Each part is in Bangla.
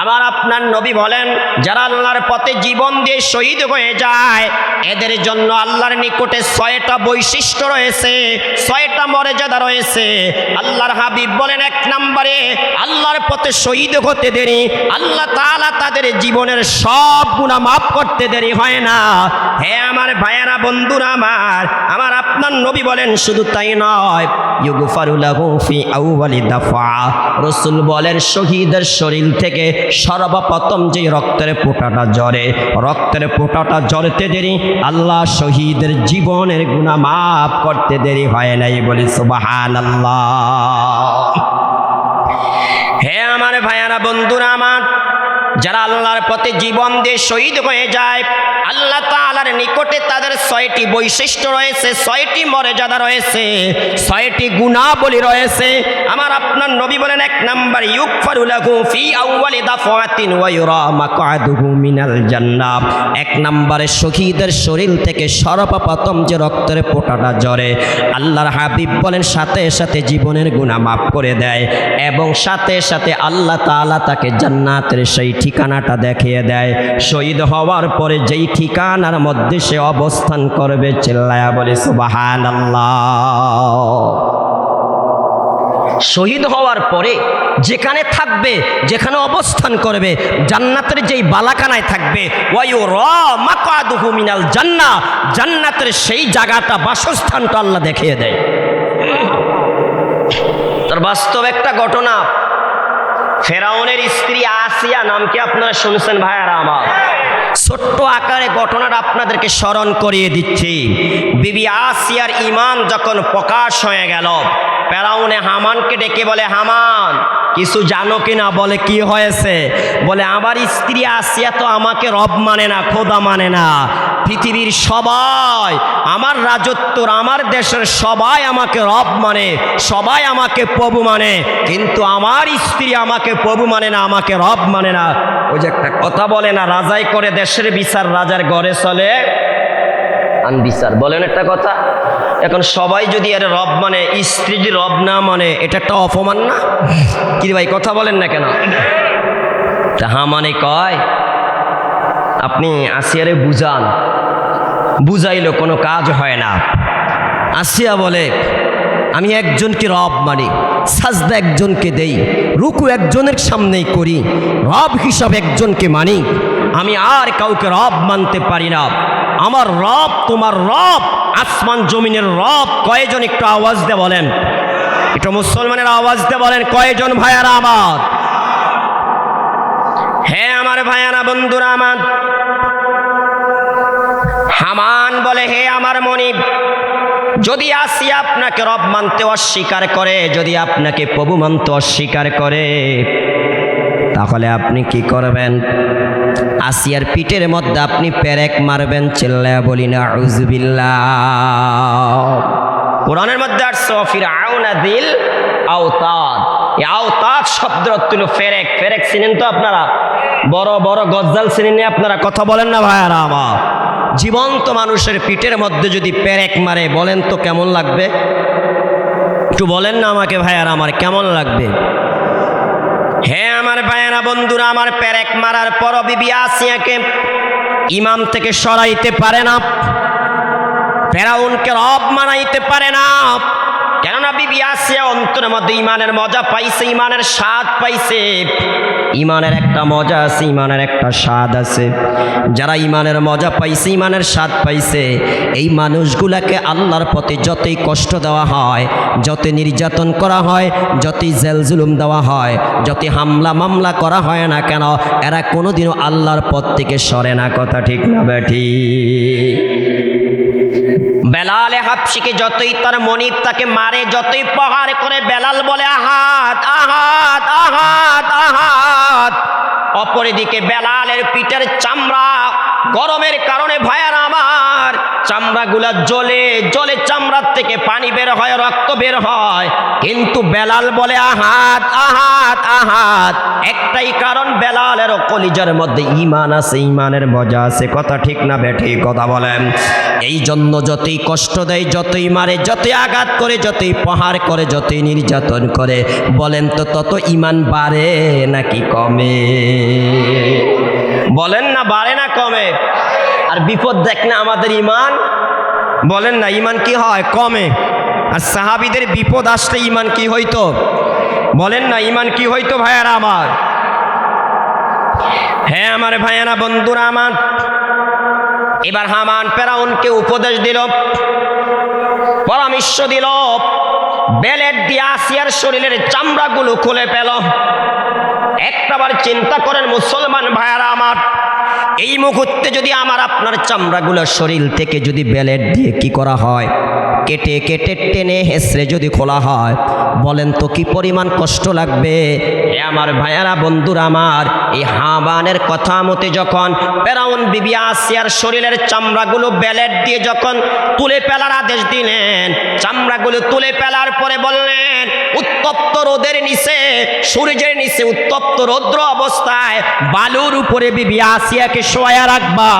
আমার আপনার নবী বলেন, যারা আল্লাহর পথে জীবন দিয়ে শহীদ হয়ে যায়, এদের জন্য আল্লাহর নিকটে ছয়টা বৈশিষ্ট্য রয়েছে, ছয়টা মর্যাদা রয়েছে। আল্লাহর হাবিব বলেন এক নম্বরে, আল্লাহর পথে শহীদ হতে দেরি, আল্লাহ তাআলা তাদের জীবনের সব গুণা মাফ করতে দেরি হয় না। হে আমার ভাইয়েরা, বন্ধুরা আমার আমার আপনার নবী বলেন শুধু তাই নয় আউওয়ালি দাফা রসুল বলেন, শহীদের শরীর থেকে সর্বপ্রথম যে রক্তের পোটাটা জ্বরে, রক্তের পোটাটা জ্বরতে দেরি, আল্লাহ শহীদের জীবনের গুণা মাফ করতে দেরি হয় নাই বলি সুবাহান আল্লাহ হে আমার ভাইয়ারা, বন্ধুরা আমার যারা আল্লাহর পথে জীবন দিয়ে শহীদ হয়ে যায়, আল্লাহ তাআলার নিকটে তাদের ছয়টি বৈশিষ্ট্য রয়েছে, ছয়টি মর্যাদা রয়েছে, ছয়টি গুণাবলী রয়েছে। আমার আপনার নবী বলেন, এক নাম্বার এক নম্বরে, শহীদের শরীর থেকে সর্বপ্রথম যে রক্তের ফোঁটাটা জ্বরে আল্লাহর হাবিব বলেন, সাথে সাথে জীবনের গুণা মাফ করে দেয় এবং সাথে সাথে আল্লাহ তাআলা তাকে জান্নাতের সেই ঠিকানাটা দেখিয়ে দেয়। শহীদ হওয়ার পরে যেই ঠিকানার মধ্যে সে অবস্থান করবে, চিল্লায়া বলে সুবাহান শহীদ হওয়ার পরে যেখানে থাকবে, যেখানে অবস্থান করবে, জান্নাতের যেই বালাকানায় থাকবে মিনাল জান্না, জান্নাতের সেই জায়গাটা, বাসস্থানটা আল্লাহ দেখিয়ে দেয়। তার বাস্তব একটা ঘটনা ফেরাউনের স্ত্রী আসিয়া নাম কি আপনারা শুনছেন, ভাইয়ারা আমার, ছোট্ট আকারে ঘটনাটা আপনাদেরকে স্মরণ করিয়ে দিচ্ছি। বিবি আসিয়ার ইমান যখন প্রকাশ হয়ে গেল ফেরাউনে হামানকে ডেকে বলে, হামান, কিছু জানো কি না বলে, কি হয়েছে? বলে, আমার স্ত্রী আসিয়া তো আমাকে রব মানে না, খোদা মানে না। পৃথিবীর সবাই, আমার রাজত্বর আমার দেশের সবাই আমাকে রব মানে সবাই আমাকে প্রভু মানে। কিন্তু আমার স্ত্রী আমাকে প্রভু মানে না, আমাকে রব মানে না। ওই যে একটা কথা বলে না, রাজাই করে দেশের বিচার, রাজার ঘরে চলে। আন বিচার বলেন একটা কথা। এখন সবাই যদি এর রব মানে স্ত্রী যদি রব না মানে এটা একটা অপমান না? কি ভাই, কথা বলেন না কেন? তা হা মানে কয়, আপনি আসিয়ারে বুঝান। বুঝাইলো কোনো কাজ হয় না। আসিয়া বলে, আমি একজনকে রব মানি, সাজদা একজনকে দেই, রুকু একজনের সামনেই করি, রব হিসাব একজনকে মানি আমি আর কাউকে রব মানতে পারি না। আমার রব, তোমার রব, আসমান জমিনের রব। কয়জন একটু আওয়াজ দিয়ে বলেন? একটু মুসলমানের আওয়াজ দিয়ে বলেন, কয়জন ভাইয়ারা আমার? হ্যাঁ আমার ভাইয়ারা, বন্ধুরা আমার। হামান বলে, হে আমার মনিব, যদি আসিয়া আপনাকে রব মানতে অস্বীকার করে, যদি আপনাকে প্রভু মানতে অস্বীকার করে, তাহলে আপনি কি করবেন? আসিয়ার পিঠের মধ্যে আপনি পেরেক মারবেন চিল্লা বলি না উজবিল্লা কোরআনের মধ্যে আসছে ফির আউনা দিল আওতাদ। এই আওতাদ শব্দ তুলো ফেরেক ফেরেক চিনেন তো আপনারা? বড় বড় গজ্জাল চিনেন আপনারা? কথা বলেন না ভাইয়ারা আমার। জীবন্ত মানুষের পিঠের মধ্যে যদি পেরেক মারে, বলেন তো কেমন লাগবে? একটু বলেন না আমাকে ভাইয়ারা আমার, কেমন লাগবে? হ্যাঁ আমার বায়ানা বন্ধুরা, আমার প্যারেক মারার পর বিবি আসিয়াকে ইমাম থেকে সরাইতে পারে না। ফেরাউনকে রব মানাইতে পারে না। কেননা বিবি আসিয়া অন্তরের মধ্যে ইমানের মজা পাইছে, ইমানের স্বাদ পাইছে। ইমানের একটা মজা আছে, ইমানের একটা স্বাদ আছে। যারা ইমানের মজা পাইছে, ইমানের স্বাদ পাইছে, এই মানুষগুলাকে আল্লাহর পথে যতই কষ্ট দেওয়া হয় যত নির্যাতন করা হয়, যতই জেল জুলুম দেওয়া হয়, যতই হামলা মামলা করা হয় না কেন, এরা কোনোদিনও আল্লাহর পথ থেকে সরে না, কথা ঠিক না বেঠি বেলালে হাফসিকে যতই তার মনিব তাকে মারে, যতই প্রহার করে বেলাল বলে, আহাত আহাত আহাত আহাত। অপরদিকে বেলালের পিঠের চামড়া গরমের কারণে ভয়ার আমার চামড়াগুলা জ্বলে জ্বলে চামড়ার থেকে পানি বের হয়, রক্ত বের হয়। কিন্তু বেলাল বলে, আহাত আহাত আহাত। একটাই কারণ বেলালের কলিজার মধ্যে ইমান আছে ইমানের মজা আছে। কথা ঠিক না বেঠি কথা বলেন। এই জন্য যতই কষ্ট দেয়, যতই মারে, যতই আঘাত করে, যতই প্রহার করে, যতই নির্যাতন করে, বলেন তো তত ইমান বাড়ে নাকি কমে? বলেন না বাড়ে না কমে? আর বিপদ দেখ না আমাদের ইমান বলেন না ইমান কি হয়? কমে। আর সাহাবিদের বিপদ আসলে ইমান কি হইতো? বলেন না ইমান কি হইতো ভাইয়ারা আমার? হ্যাঁ আমার ভাইয়ারা, বন্ধুরা আমার। এবার হামান ফেরাউনকে উপদেশ দিল, পরামর্শ দিল, বেলেট দিয়ে আসিয়ার শরীরের চামড়াগুলো খুলে পেল একটাবার চিন্তা করেন মুসলমান ভাইয়ারা আমার। এই মুহূর্তে যদি আমার আপনার চামড়াগুলো শরীর থেকে যদি বেলেট দিয়ে কি করা হয়? কেটে কেটে, টেনে হেসড়ে যদি খোলা হয়, বলেন তো কি পরিমাণ কষ্ট লাগবে? এ আমার ভাইয়ারা, বন্ধুরা আমার, এই হাবানের কথা মতে যখন পেরাউন বিবি আসিয়ার শরীরের চামড়াগুলো বেলেট দিয়ে যখন তুলে ফেলার আদেশ দিলেন, চামড়াগুলো তুলে ফেলার পরে বললেন উত্তপ্ত রোদের নিচে, সূর্যের নিচে উত্তপ্ত রৌদ্র অবস্থায় বালুর উপরে বিবি আসিয়াকে শোয়া রাখবা।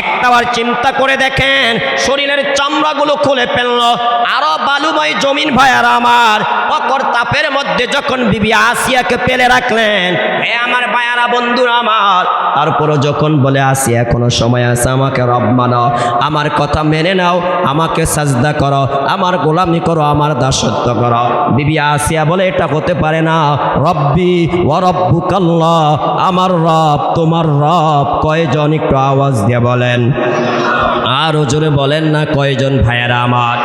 একটাবার চিন্তা করে দেখেন, শরীরের চামড়াগুলো খুলে ফেলল। আরও বালুময় জমিন ভাইয়ার আমার, অকর তাপের মধ্যে যখন বিবি আসিয়াকে পেলে রাখলেন হে আমার ভাইয়ারা বন্ধুরা আমার। তারপরও যখন বলে আসি এখনও সময় আছে, আমাকে রব মানো। আমার কথা মেনে নাও, আমাকে সাজদা করো, আমার গোলামি করো, আমার দাসত্ব করো। বিবি আসিয়া বলে, এটা হতে পারে না। রব্বি ও রব্বুকাল্লাহ আমার রব, তোমার রব। কয়জন একটু আওয়াজ দিয়ে বলেন। আরও জোরে বলেন না, কয়জন ভাইয়ারা আমার?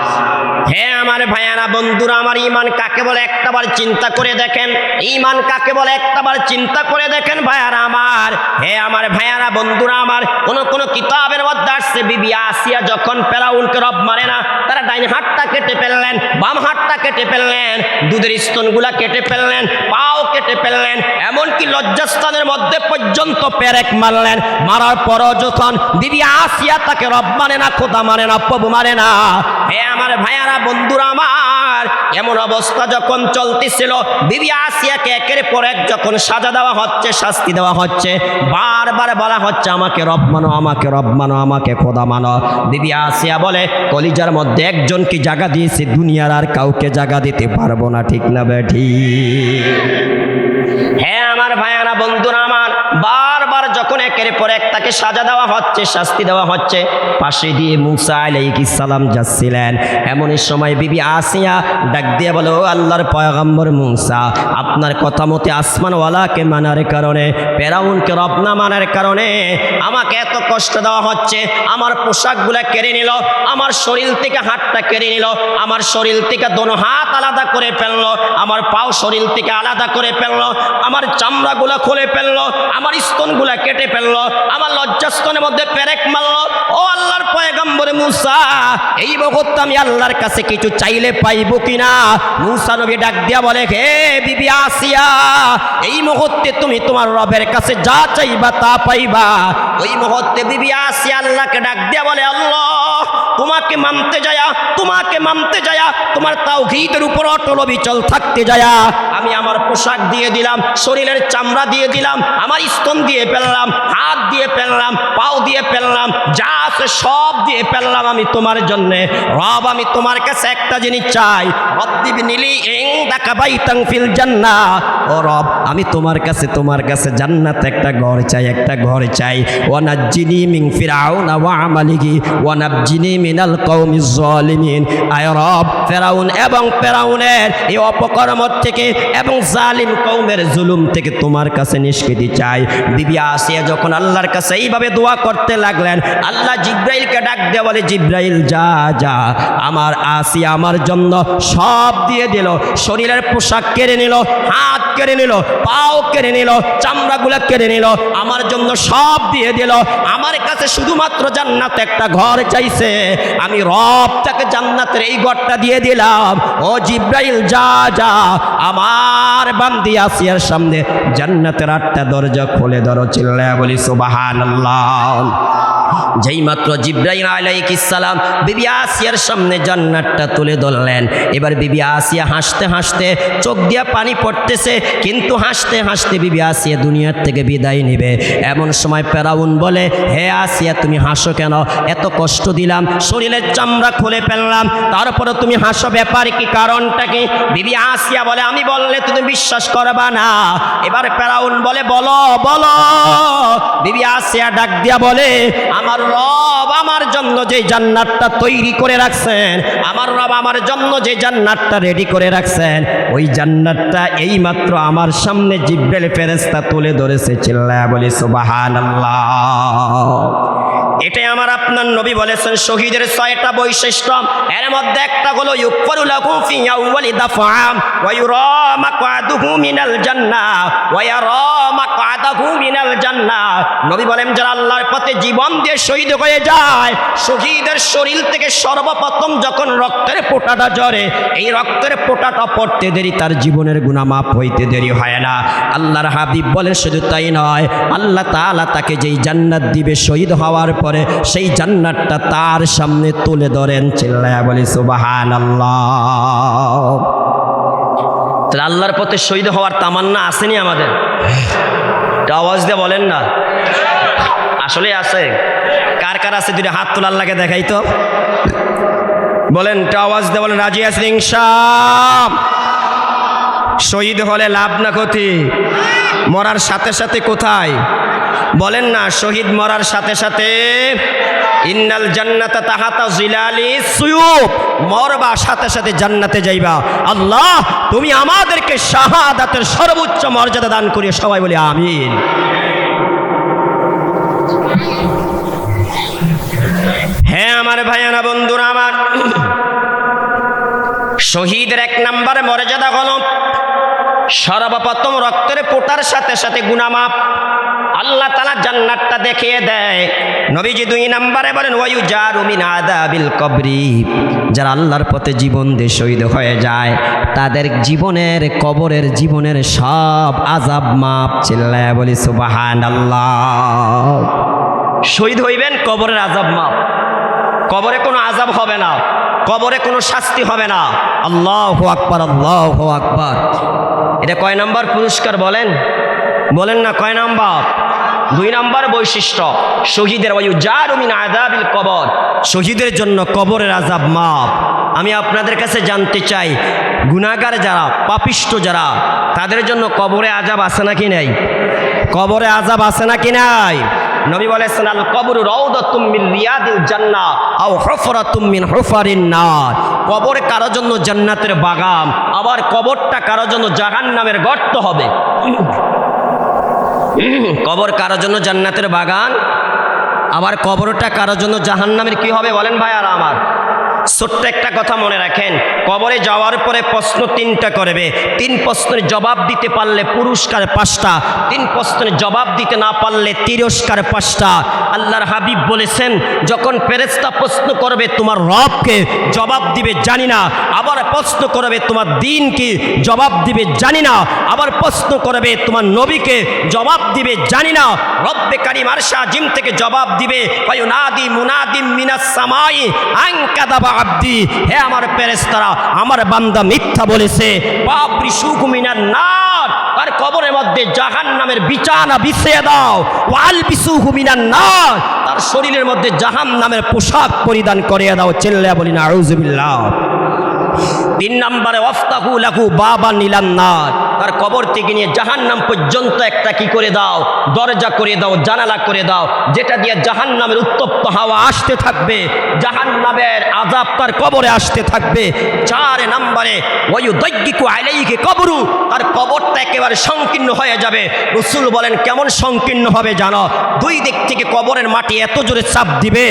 হ্যাঁ আমার ভাইয়ারা, বন্ধুরা, আমার ইমান কাকে বলে একটাবার চিন্তা করে দেখেন? ইমান কাকে বলে একটাবার চিন্তা করে দেখেন ভাইয়ারা আমার? হে আমার ভাইয়ারা, বন্ধুরা আমার, কোন কোন কিতাবের মধ্যে আসছে, বিবি আসিয়া যখন পেরাউনকে রব মারে না, তারা ডাইন হাতটা কেটে ফেললেন, বাম হাতটা কেটে ফেললেন, দুধের স্তনগুলা কেটে ফেললেন, পাও কেটে ফেললেন, এমনকি লজ্জাস্থানের মধ্যে পর্যন্ত পেরেক মারলেন। মারার পরও যখন বিবি আসিয়া তাকে রব মানে না, খোদা মানে না, প্রভু মানে না। হে আমার ভাইয়ারা বন্ধুরা আমার, এমন অবস্থা যখন চলতেছিল, বিবি আসিয়াকে একের পর এক যখন সাজা দেওয়া হচ্ছে, শাস্তি দেওয়া হচ্ছে, বারবার বলা হচ্ছে, আমাকে রব মানো, আমাকে রব মানো, আমাকে খোদা মানো। আসিয়া বলে, কলিজার মধ্যে একজন কি জায়গা দিয়েছে, দুনিয়ার আর কাউকে জায়গা দিতে পারব না, ঠিক না বেঠি? হ্যাঁ আমার ভাইয়ারা, বন্ধুরা একের পর এক তাকে সাজা দেওয়া হচ্ছে, শাস্তি দেওয়া হচ্ছে। পাশে দিয়ে মুসা সালাম যাচ্ছিলেন। এমনই সময় বিবি আসিয়া ডাক দিয়ে বলো, "ও আল্লাহর পয়গম্বর মুসা, আপনার কথা মতে আসমানওয়ালাকে মানার কারণে পেরাউনকে রব না মানার কারণে আমাকে এত কষ্ট দেওয়া হচ্ছে। আমার পোশাকগুলা কেড়ে নিল, আমার শরীর থেকে হাতটা কেড়ে নিল, আমার শরীর থেকে দোনো হাত আলাদা করে ফেলল, আমার পাও শরীর থেকে আলাদা করে ফেলল, আমার চামড়াগুলা খুলে ফেলল, আমার স্তনগুলা কেটে ফেলল আমার লজ্জাস্তনের মধ্যে পেরেক মারলো। ও পয়গম্বরে মুসা, এই মুহূর্তে আমি আল্লাহর কাছে কিছু চাইলে পাইবো কিনা? মুসা নবী ডাক দিয়া বলে, হে বিবি আসিয়া, এই মুহূর্তে তুমি তোমার রবের কাছে যা চাইবা তা পাইবা। ওই মুহূর্তে বিবি আসিয়া আল্লাহকে ডাক দিয়া বলে, আল্লাহ, তোমাকে মানতে যায়া, তোমাকে মানতে যায়া, তোমার তাও ঘিতের উপর অটল বিচল থাকতে যায়া। আমি আমার পোশাক দিয়ে দিলাম, শরীরের চামড়া দিয়ে দিলাম, আমার স্তন দিয়ে ফেললাম, হাত দিয়ে ফেললাম, পাও দিয়ে ফেললাম, যা আছে সব দিয়ে ফেললাম আমি তোমার জন্যে। রব, আমি তোমার কাছে একটা জিনিস চাই। রদ্দিব নীলি এং দেখা বাইতাং ফিল জান্না ও রব, আমি তোমার কাছে তোমার কাছে জান্নাত একটা ঘর চাই, একটা ঘর চাই। ওয়ানাজ্জিনি মিন ফিরাউনা ওয়া আমালিহি, ওয়ানাবজিনি মিনাল কওমিজ জালিমিন আয় রব, ফেরাউন এবং ফেরাউনের এই অপকর্ম থেকে এবং জালিম কওমের জুলুম থেকে তোমার কাছে নিষ্কৃতি চাই। বিবি আসিয়া যখন আল্লাহর কাছে এইভাবে দোয়া করতে লাগলেন, আল্লাহ জিব্রাইলকে ডাক দিয়ে বলে জিব্রাইল, যা যা, আমার আসি, আমার জন্য সব দিয়ে দিল। শরীরের পোশাক কেড়ে নিল, হাত কেড়ে নিল, পাও কেড়ে নিল, চামড়াগুলো কেড়ে নিল, আমার জন্য সব দিয়ে দিল। আমার কাছে শুধুমাত্র জান্নাত একটা ঘর চাইছে। আমি রব তাকে জান্নাতের এই ঘরটা দিয়ে দিলাম। ও জিব্রাইল, যা যা, আমার বান্দি আসিয়ার সামনে। জান্নাতের আটটা দরজা খুলে ধরো, চিল্লায় বলি সুবাহান যেই মাত্র জিব্রাহিম আলাইহিসসালাম বিবি আসিয়ার সামনে জান্নাতটা তুলে ধরলেন। এবার বিবি আসিয়া হাসতে হাসতে চোখ দিয়া পানি পড়তেছে, কিন্তু হাসতে হাসতে বিবি আসিয়া দুনিয়ার থেকে বিদায় নিবে। এমন সময় পেরাউন বলে, হে আসিয়া, তুমি হাসো কেন? এত কষ্ট দিলাম, শরীরের চামড়া খুলে ফেললাম তারপরে তুমি হাসো ব্যাপার কি, কারণটা কি? বিবি আসিয়া বলে, আমি বললে তুমি বিশ্বাস করবা না। এবার পেরাউন বলে, বলো বলো। বিবি আসিয়া ডাক দিয়া বলে, আমার রব আমার জন্য যে জান্নাতটা তৈরি করে রাখছেন, আমার রব আমার জন্য যে জান্নাতটা রেডি করে রাখছেন, ওই জান্নাতটা এই মাত্র আমার সামনে জিব্বেল ফেরেস্তা তুলে ধরেছে। চিল্লায়া বলি, সুবহানাল্লাহ। এটাই আমার আপনার নবী বলেছেন, শহীদের ছয়টা বৈশিষ্ট্য। এর মধ্যে একটা হলো ইউফারু লাহু ফি আউয়ালি দাফআম, ওয়া ইউরা মাকআদুহু মিনাল জান্নাহ, ওয়া ইয়ারা নবী বলেন, যারা আল্লাহর পথে জীবন দিয়ে শহীদ হয়ে যায়, শহীদের শরীর থেকে সর্বপ্রথম যখন রক্তের ফোঁটাটা ঝরে, এই রক্তের ফোঁটাটা পড়তে দেরি, তার জীবনের গুনাহ মাপ হইতে দেরি হয় না। আল্লাহর হাবিব বলে শুধু তাই নয়, আল্লাহ তাআলা তাকে যেই জান্নাত দিবে শহীদ হওয়ার পরে, সেই জান্নাতটা তার সামনে তুলে ধরেন। চিল্লায়া বলি, সুবহানাল্লাহ। তাহলে আল্লাহর পথে শহীদ হওয়ার তামান্না আসেনি আমাদের? এটা আওয়াজ দিয়ে বলেন না। আসলে আছে। কার কার আছে দুটো হাত তোলার লাগে দেখাই তো। বলেন এটা আওয়াজ দিয়ে বলেন, রাজি আছে শহীদ হলে লাভ না ক্ষতি? মরার সাথে সাথে কোথায়? বলেন না, শহীদ মরার সাথে সাথে ইন্নাল জান্নাতা তাহাতা জিলালি সুয়ুব মরবা, সাথে সাথে জান্নাতে যাইবা। আল্লাহ, তুমি আমাদেরকে শাহাদাতের সর্বোচ্চ মর্যাদা দান করিয়ে সবাই বলি আমিন। হ্যাঁ আমার ভাইয়ানা বন্ধুরা, আমার শহীদের এক নাম্বার মর্যাদা হল সর্বপ্রথম রক্তের পোটার সাথে সাথে গুনামাপ। আল্লাহ তালা জান্নাতটা দেখিয়ে দেয়। নবীজি দুই নাম্বারে বলেন ওয়ু জারুমিন আদাবিল কবরি। যারা আল্লাহর পথে জীবন দিয়ে শহীদ হয়ে যায়, তাদের জীবনের কবরের জীবনের সব আজাব মাপ চিল্লায় বলি সুবাহান আল্লাহ শহীদ হইবেন, কবরের আজাব মাপ। কবরে কোনো আজাব হবে না। কবরে কোনো শাস্তি হবে না। আল্লাহ আকবার আল্লাহ আকবার। এটা কয় নাম্বার পুরস্কার বলেন? বলেন না, কয় নাম্বার? দুই নাম্বার বৈশিষ্ট্য, শহীদের বায়ু জারুমিন আদাবিল কবর। শহীদের জন্য কবরের আজাব মাপ আমি আপনাদের কাছে জানতে চাই গুণাগার যারা, পাপিষ্ট যারা, তাদের জন্য কবরে আজাব আছে নাকি নাই? কবরে আজাব আছে নাকি নাই? নবী বলেছেন, আল কবর রওদাতুম মিন রিয়াদিল জান্না আও হুফরাতুম মিন হুফারিন নার। কবর কারও জন্য জান্নাতের বাগান, আবার কবরটা কারও জন্য জাহান্নামের গর্ত হবে। কবর কারও জন্য জান্নাতের বাগান, আবার কবরটা কারও জন্য জাহান্নামের কি হবে বলেন ভাই আর আমার। ছোট্ট একটা কথা মনে রাখেন, কবরে যাওয়ার পরে প্রশ্ন তিনটা করবে। তিন প্রশ্নের জবাব দিতে পারলে পুরস্কার পাঁচটা, তিন প্রশ্নের জবাব দিতে না পারলে তিরস্কার পাঁচটা। আল্লাহর হাবিব বলেছেন, যখন ফেরেস্তা প্রশ্ন করবে, তোমার রবকে জবাব দিবে জানি না। আবার প্রশ্ন করবে, তোমার দিন কি জবাব দিবে জানি না। আবার প্রশ্ন করবে, তোমার নবীকে জবাব দিবে জানি না। রব্বে কারিম আরশা জিম থেকে জবাব দিবে নাদি মুনাদিম মিনাস সামাই আংকাদাবা আব্দি, হে আমার পেরেস্তারা আমার বান্দা মিথ্যা বলেছে। বাপরি মিনার নার, তার কবরের মধ্যে জাহান নামের বিছানা বিছিয়ে দাও। ওয়াল বিসুহু হুমিনার নার, তার শরীরের মধ্যে জাহান নামের পোশাক পরিধান করিয়ে দাও। চেল্লা বলি না আউজুবিল্লাহ তিন নম্বরে অফতাহু লাহু বাবা নীলান্নার তার কবর থেকে নিয়ে জাহান্নাম পর্যন্ত একটা কি করে দাও? দরজা করে দাও, জানালা করে দাও, যেটা দিয়ে জাহান্নামের উত্তপ্ত হাওয়া আসতে থাকবে। জাহান্নামের আজাব তার কবরে আসতে থাকবে। চার নম্বরে ওয়ু দৈগিকু আলাইকে কবরু। তার কবরটা একেবারে সংকীর্ণ হয়ে যাবে। রসুল বলেন, কেমন সংকীর্ণ হবে জানো? দুই দিক থেকে কবরের মাটি এত জোরে চাপ দিবে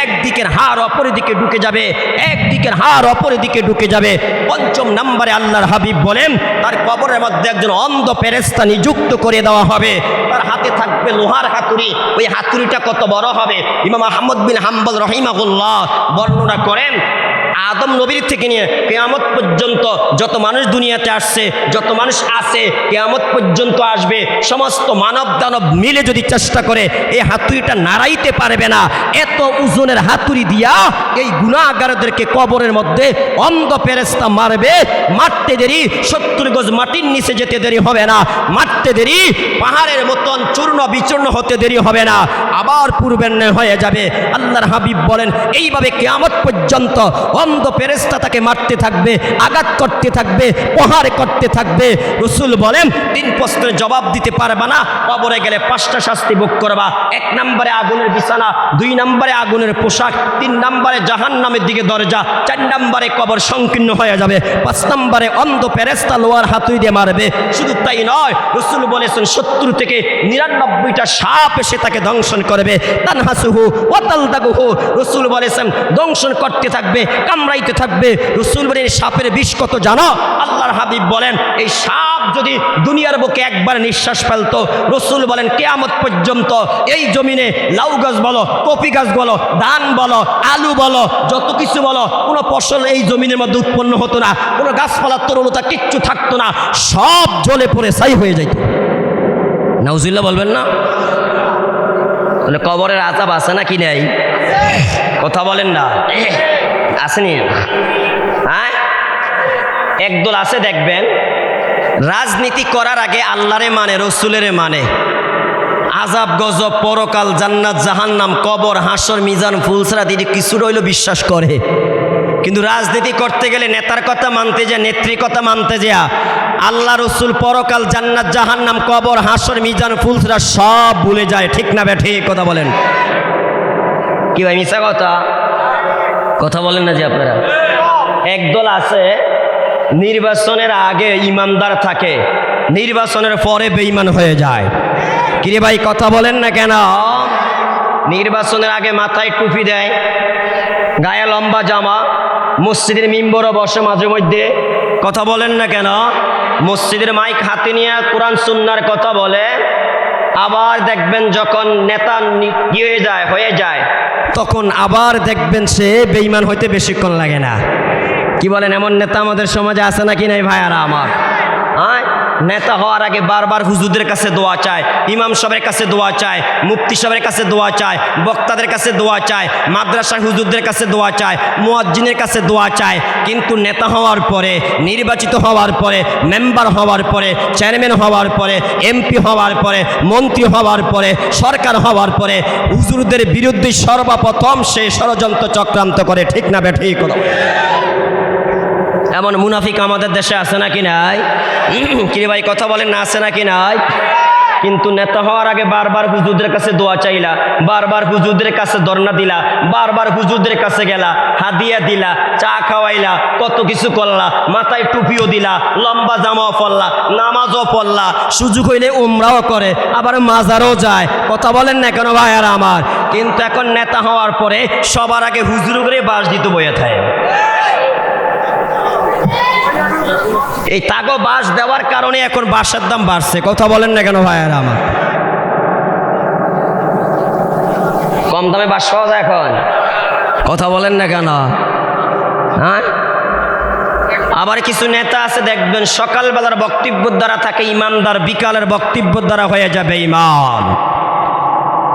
একদিকের হাড় অপরের দিকে ঢুকে যাবে একদিকের হাড় অপরের দিকে ঢুকে যাবে। পঞ্চম নম্বরে আল্লাহর হাবিব বলেন, তার কবরের মধ্যে মধ্যে একজন অন্ধ ফেরেস্তা নিযুক্ত করে দেওয়া হবে। তার হাতে থাকবে লোহার হাতুড়ি। ওই হাতুড়িটা কত বড় হবে? ইমাম আহমদ বিন হাম্বল রহিমাহুল্লাহ বর্ণনা করেন, আদম নবীর থেকে নিয়ে কেয়ামত পর্যন্ত যত মানুষ দুনিয়াতে আসছে, যত মানুষ আছে, কেয়ামত পর্যন্ত আসবে। সমস্ত মানব দানব মিলে যদি চেষ্টা করে এই হাতুড়িটা নাড়াইতে পারবে না। এত ওজনের হাতুড়ি দিয়া এই গুণাগারদেরকে কবরের মধ্যে অন্ধ ফেরেস্তা মারবে, মারতে দেরি, সত্তর গজ মাটির নিচে যেতে দেরি হবে না। মারতে দেরি, পাহাড়ের মতন চূর্ণ বিচূর্ণ হতে দেরি হবে না। আবার পূর্বের ন্যায় হয়ে যাবে। আল্লাহর হাবিব বলেন, এইভাবে কেয়ামত পর্যন্ত অন্ধ ফেরেস্তা তাকে মারতে থাকবে, আঘাত করতে থাকবে, প্রহার করতে থাকবে। রসুল বলেন, তিন প্রশ্নের জবাব দিতে পারবা না, কবরে গেলে পাঁচটা শাস্তি ভোগ করবা। এক নম্বরে আগুনের বিছানা, দুই নম্বরে আগুনের পোশাক, তিন নম্বরে জাহান নামের দিকে দরজা, চার নম্বরে কবর সংকীর্ণ হয়ে যাবে। পাঁচ নম্বরে অন্ধ ফেরেস্তা লোয়ার হাতুই দিয়ে মারবে। শুধু তাই নয়, রসুল বলেছেন শত্রু থেকে নিরানব্বইটা সাপ এসে তাকে দংশন করবে। তানহাসুহু ওয়াতাল দাগুহু রসুল বলেছেন, দংশন করতে থাকবে, কামড়াইতে থাকবে। রসুল বলেন সাপের বিষ কত জানো? আল্লাহর হাবিব বলেন, এই সাপ যদি দুনিয়ার বুকে একবার নিঃশ্বাস ফেলতো, রসুল বলেন, কেয়ামত পর্যন্ত এই জমিনে লাউ গাছ বলো, কপি গাছ বলো, ধান বলো, আলু বলো, যত কিছু বলো, কোনো ফসল এই জমিনের মধ্যে উৎপন্ন হতো না, কোনো গাছপালার তরুণতা কিচ্ছু থাকতো না, সব জলে পড়ে ছাই হয়ে যাইত। নাউজুল্লাহ বলবেন না? তাহলে কবরের আতাব আছে না কি নেই? কথা বলেন না। আসেনি? হ্যাঁ? একদল আছে দেখবেন, রাজনীতি করার আগে আল্লাহরে মানে রসুলের মানে। আজাব গজব, পরকাল, জান্নাত, জাহান্নাম, কবর, হাসর, মিজান ফুলসরা দিদি, কিছু রইল বিশ্বাস করে। কিন্তু রাজনীতি করতে গেলে নেতার কথা মানতে যা নেত্রী কথা মানতে যা, আল্লাহ রসুল পরকাল জান্নাত, জাহান্নাম, কবর, হাসর, মিজান, ফুলসরা সব ভুলে যায়। ঠিক না বে, ঠিক কথা বলেন। কি ভাই মিশা কথা? কথা বলেন না যে আপনারা। একদল আছে, নির্বাচনের আগে ইমানদার থাকে, নির্বাচনের পরে বেঈমান হয়ে যায়। কিরে ভাই, কথা বলেন না কেন? নির্বাচনের আগে মাথায় টুপি দেয়, গায়ে লম্বা জামা মসজিদের মিম্বর বসে মাঝে মধ্যে কথা বলেন না কেন? মসজিদের মাইক হাতে নিয়ে কোরআন সুন্নার কথা বলে, আবার দেখবেন যখন নেতা কি হয়ে যায় হয়ে যায়, তখন আবার দেখবেন সে বেইমান হইতে বেশিক্ষণ লাগে না। কি বলেন, এমন নেতা আমাদের সমাজে আছে নাকি নাই ভাইয়ারা আমার? হ্যাঁ নেতা হওয়ার আগে বারবার হুজুরদের কাছে দোয়া চায়, ইমাম সাহেবের কাছে দোয়া চায়, মুফতি সাহেবের কাছে দোয়া চায়, বক্তাদের কাছে দোয়া চায় মাদ্রাসা হুজুরদের কাছে দোয়া চায়, মুয়াজ্জিনের কাছে দোয়া চায় কিন্তু নেতা হওয়ার পরে, নির্বাচিত হওয়ার পরে, মেম্বার হওয়ার পরে, চেয়ারম্যান হওয়ার পরে, এমপি হওয়ার পরে, মন্ত্রী হওয়ার পরে, সরকার হওয়ার পরে, হুজুরদের বিরুদ্ধে সর্বপ্রথম সে ষড়যন্ত্র চক্রান্ত করে, ঠিক না বে, ঠিক কথা বলে। এমন মুনাফিক আমাদের দেশে আছে নাকি নাই? কিরে ভাই, কথা বলেন, না আছে নাকি নাই? কিন্তু নেতা হওয়ার আগে বারবার হুজুরদের কাছে দোয়া চাইলা, বারবার হুজুরদের কাছে ধর্ণা দিলা, বারবার হুজুরদের কাছে গেলা, হাদিয়া দিলা, চা খাওয়াইলা, কত কিছু করলা, মাথায় টুপিও দিলা, লম্বা জামাও পরলা, নামাজও পড়লা, সুযোগ হইলে উমরাও করে, আবার মাজারও যায়। কথা বলেন না কেন ভাইয়ারা আমার? কিন্তু এখন নেতা হওয়ার পরে সবার আগে হুজুর করে বাস দিতে বয়ে থাকে। এই তাগো বাস দেওয়ার কারণে এখন বাসের দাম বাড়ছে। কথা বলেন না কেন ভাইয়ারা আমার? কম দামে বাস পাওয়া যায় এখন? কথা বলেন না কেন? হ্যাঁ? আবার কিছু নেতা আছে, দেখবেন সকালবেলার বক্তব্যের দ্বারা থাকে, ইমানদার বিকালের বক্তব্যের দ্বারা হয়ে যাবে ইমাম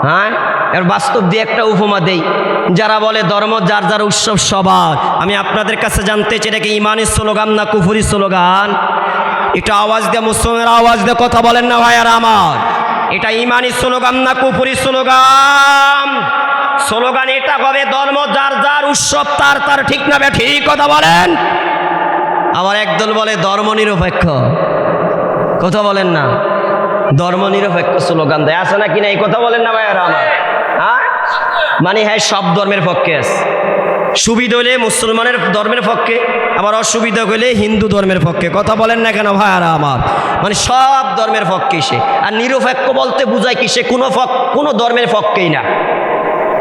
হ্যাঁ? এর বাস্তব দিয়ে একটা উপমা দেই। যারা বলে ধর্ম, যার যার উৎসব সবার। আমি আপনাদের কাছে জানতে চাই, এটা কি ইমানের স্লোগান না কুফুরি স্লোগান? এটা আওয়াজ দিয়ে, মুসলমানের আওয়াজ দিয়ে কথা বলেন না ভাই আর আমার। এটা ইমানি স্লোগান না কুফুরি স্লোগান? স্লোগান এটা হবে, ধর্ম যার যার উৎসব তার তার, ঠিক না ঠিক কথা বলেন? আবার একদল বলে ধর্ম নিরপেক্ষ। কথা বলেন না। ধর্ম নিরপেক্ষ স্লোগান দেয়। আছে না কিনা এই কথা বলেন না ভাইয়ারা আমার। হ্যাঁ? মানে হ্যাঁ সব ধর্মের পক্ষে আছে। সুবিধা হলে মুসলমানের ধর্মের পক্ষে, আবার অসুবিধা হলে হিন্দু ধর্মের পক্ষে। কথা বলেন না কেন ভাইয়ারা আমার? মানে সব ধর্মের পক্ষে সে। আর নিরপেক্ষ বলতে বোঝায় কি সে কোনো কোনো ধর্মের পক্ষেই না।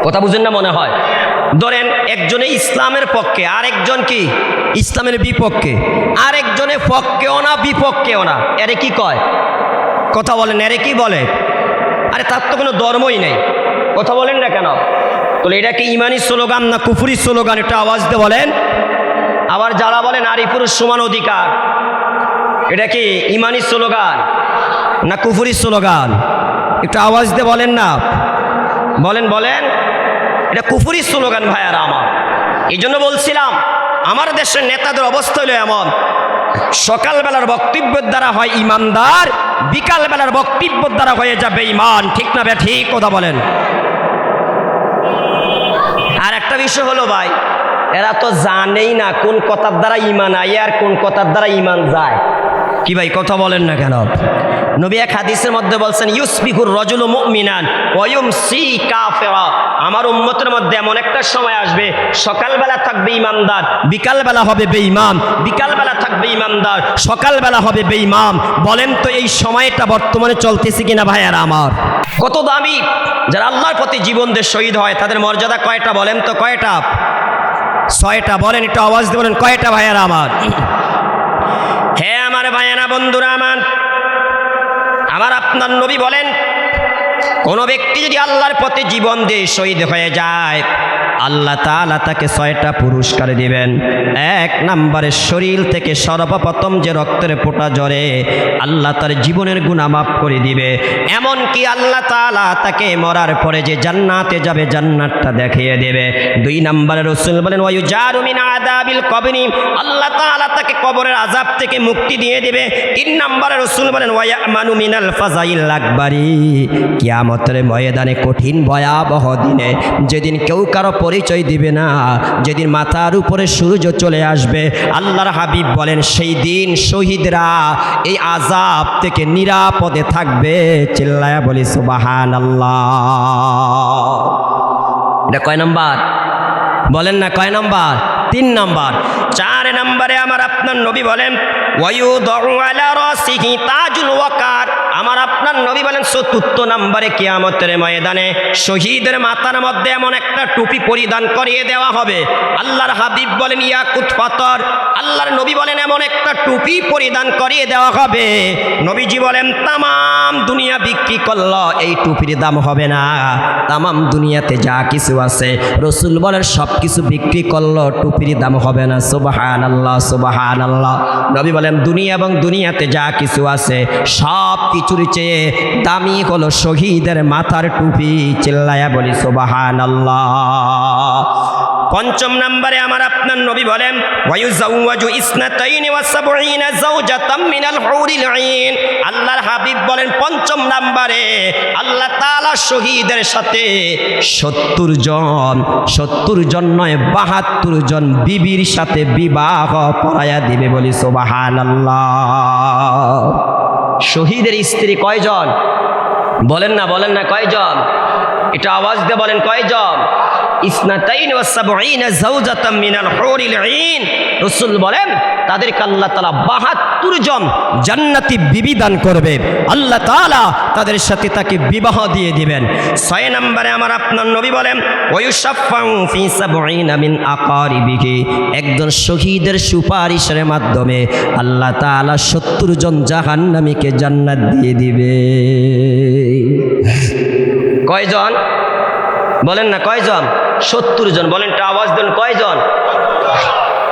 কথা বুঝেন না মনে হয়? ধরেন একজনে ইসলামের পক্ষে আর একজন কি? ইসলামের বিপক্ষে। আর একজনে পক্ষেও না, বিপক্ষেও না। এরে কি কয়? কথা বলেন এরে কি বলে? আরে তার তো কোনো ধর্মই নেই। কথা বলেন না কেন? তাহলে এটা কি ইমানি স্লোগান না কুফুরি স্লোগান এটা আওয়াজ দিয়ে বলেন? আবার যারা বলে নারী পুরুষ সমান অধিকার, এটা কি ইমানি স্লোগান না কুফুরি স্লোগান? একটু আওয়াজ দিয়ে বলেন না। বলেন বলেন। এটা কুফুরি স্লোগান ভাইয়ারা আমার। এই জন্য বলছিলাম, আমার দেশের নেতাদের অবস্থা হলো এমন। সকালবেলার বক্তব্যের দ্বারা হয় ইমানদার, বিকালবেলার বক্তব্যের দ্বারা হয়ে যাবে ইমান ঠিক না বে ঠিক কথা বলেন। আর একটা বিষয় হলো ভাই, এরা তো জানেই না কোন কথার দ্বারা ইমান আয় আর কোন কথার দ্বারা ইমান যায়। কি ভাই, কথা বলেন না কেন? নবী এক হাদিসের মধ্যে বলছেন ইউসবিকুর রজুল মুমিনান ওয়ুম সি কাফেরা। আমার উম্মতের মধ্যে এমন একটা সময় আসবে, সকালবেলা থাকবে ইমানদার বিকালবেলা হবে বেঈমান, বিকালবেলা থাকবে ইমানদার সকালবেলা হবে বেঈমান বলেন তো এই সময়টা বর্তমানে চলতেছে কিনা ভাইয়ারা আমার? কত দামি, যারা আল্লাহর প্রতি জীবন দিয়ে শহীদ হয়, তাদের মর্যাদা কয়টা বলেন তো কয়টা? ছয়টা বলেন, একটু আওয়াজ দিয়ে বলেন, কয়টা ভাইয়ারা আমার? হ্যাঁ আমার ভাইয়ারা বন্ধুরা আমার আমার আপনার নবী বলেন কোনো ব্যক্তি যদি আল্লাহর পথে জীবন দিয়ে শহীদ হয়ে যায় আল্লাহ তাআলা তাকে ছয়টা পুরস্কার দিবেন। এক নম্বরে শরীর থেকে সর্বপ্রথম যে রক্তের ফোঁটা জরে আল্লাহ তার জীবনের গুণা মাফ করে দিবে। এমন কি আল্লাহ তাআলা তাকে মরার পরে যে জান্নাতে যাবে, জান্নাতটা দেখিয়ে দেবে। দুই নম্বরে রসুল বলেন ওয়ু জারুমিন আদাবিল কবরি। আল্লাহ তাআলা তাকে কবরের আজাব থেকে মুক্তি দিয়ে দেবে। তিন নম্বরে রসুল বলেন ওয়া মানু মিনাল ফাজাইল আকবারি। কিয়ামতের ময়দানে কঠিন ভয়াবহ দিনে যেদিন কেউ কারও পরিচয় দিবে না। যেদিন মাথার উপরে সূর্য চলে আসবে, আল্লাহর হাবিব বলেন, সেই দিন শহীদরা এই আজাব থেকে নিরাপদে থাকবে। চিল্লায়া বলি সুবাহান আল্লাহ এটা কয় নম্বর? বলেন না, কয় নম্বর? তিন নম্বর। চার নম্বরে আমার আপনার নবী বলেন, ওয়ু আলা রাসিহি তাজুল ওয়াকার আপনার নবী বলেন চতুর্থ নম্বরে কিয়ামতের ময়দানে শহীদের মাথার মধ্যে এমন একটা টুপি পরিধান করিয়ে দেওয়া হবে। আল্লাহর হাবিব বলেন ইয়াকুত পাথর আল্লাহর নবী বলেন, এমন একটা টুপি পরিধান করিয়ে দেওয়া হবে। নবীজি বলেন, তামাম দুনিয়া বিক্রি করল, এই টুপির দাম হবে না। তামাম দুনিয়াতে যা কিছু আছে, রসুল বলেন সব কিছু বিক্রি করল, টুপির দাম হবে না। সুবাহান আল্লাহ সুবাহান আল্লাহ নবী বলেন, দুনিয়া এবং দুনিয়াতে যা কিছু আছে সব কিছুর চেয়ে দামি হলো শহীদের মাথার টুপি চিল্লায়া বলি সুবাহান পঞ্চম নম্বরে আমার আপনার নবী বলেন, ওয়ায়ুজাওয়াজু ইসনাতাইনি ওয়া সাবঈনা যাওজাতাম মিনাল হুরিল আইন। আল্লাহর হাবিব বলেন, পঞ্চম নম্বরে আল্লাহ তাআলা শহীদের সাথে 70 জন 70 জন নয় 72 জন বিবির সাথে বিবাহ পড়ায়া দিবে বলি, সুবহানাল্লাহ। শহীদের স্ত্রী কয়জন? বলেন না বলেন না কয়জন? এটা আওয়াজ দিয়ে বলেন কয়জন? ইসনাতাইন ওয়া সাবঈনা যাওজাতাম মিনাল হুরিল আইন রাসূল বলেন, তাদেরকে আল্লাহ তাআলা 72 জন জান্নাতি বিবি দান করবে। আল্লাহ তাআলা তাদের সাথে তাকে বিবাহ দিয়ে দিবেন। ছয় নম্বরে আমার আপনার নবী বলেন ওয়ুশাফাউ ফি সাবঈনা মিন আকারিবিহি। একজন শহীদের সুপারিশের মাধ্যমে আল্লাহ তাআলা 70 জন জাহান্নামীকে জান্নাত দিয়ে দিবে। কয়জন? বলেন না কয়জন? সত্তর জন। বলেন আওয়াজ দেন কয়জন?